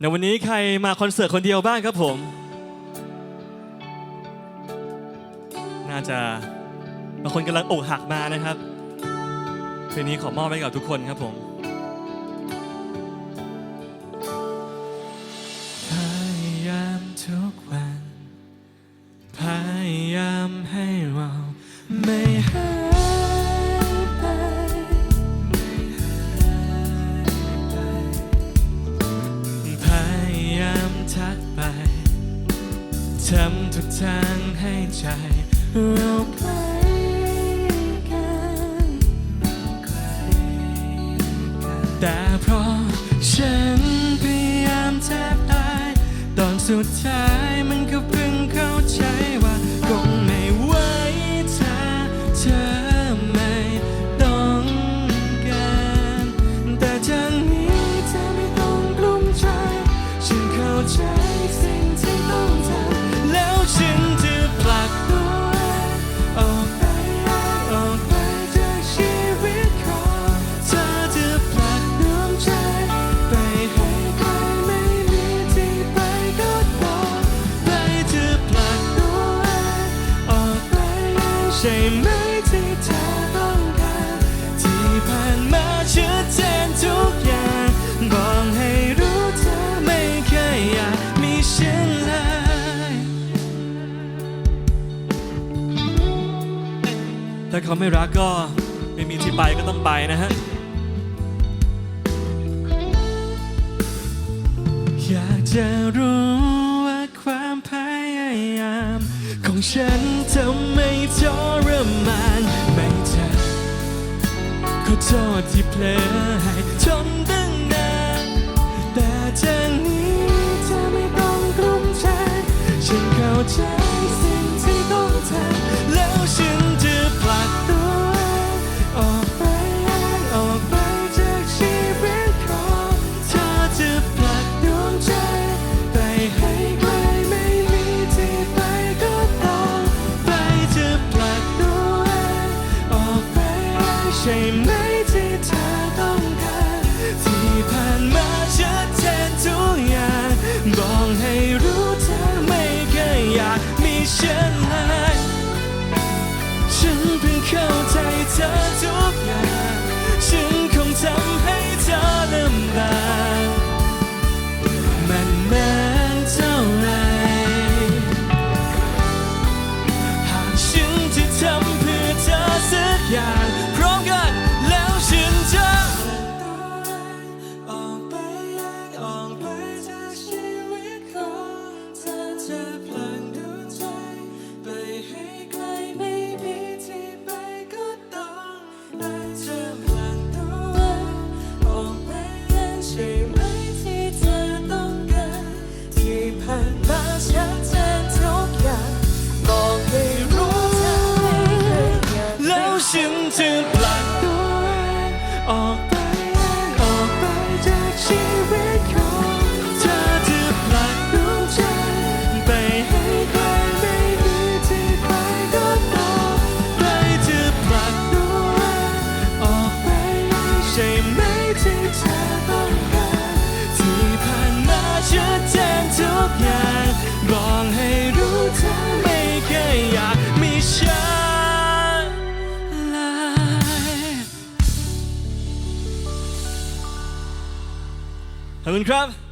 ในวันนี้ใครมาคอนเสิร์ตคนเดียวบ้างครับผม น่าจะบางคนกำลังอกหักมานะครับเพลงนี้ขอมอบให้กับทุกคนครับผม ทุกทางให้ใจเราใกล้กันแต่เพราะฉันพยายามแทบตายตอนสุดท้ายมันก็เพิ่งเข้าใจว่าคงไม่ไหวถ้าเธอไม่ต้องการแต่จากนี้เธอไม่ต้องกลุ้มใจ ฉันเข้าใจ ช่ไหมที่เธอต้องการที่ผ่านมาชัดเจนทุกอย่างบอกให้รู้เธอไม่เคยอยากมีฉันเลยถ้าเขาไม่รักก็ไม่มีที่ไปก็ต้องไปนะฮะอยากจะรู้ ของฉันทำไม่ทรมานไม่เธอขอโทษที่เพลอให้ทนตั้งนานแต่จากนี้เธอไม่ต้องกลุ้มใจฉันเข้าใจสิ่งที่ต้องทำแล้วฉัน ช่ไหมที่เธอต้องการที่ผ่านมาชัดเจนทุกอย่างบอกให้รู้เธอไม่เคยอยากมีฉันเลยฉันเพิ่งเข้าใจเธอทุกอย่างฉันคงทำให้เธอลำบากมันนานเท่าไหรหากฉันจะทำเพื่อเธอสักอย่าง เธอจะพลังดวงใจ ไปให้ใครไม่มีที่ไปก็ต้องไปจะพลังตัวเองออกไปยังใช่ไหมที่เธอต้องการที่ผ่านมาชัดเจนทุกอย่างบอกให้รู้เธอไม่เคยอยากแล้วฉันจะผลักตัวเองออก Herman Crab?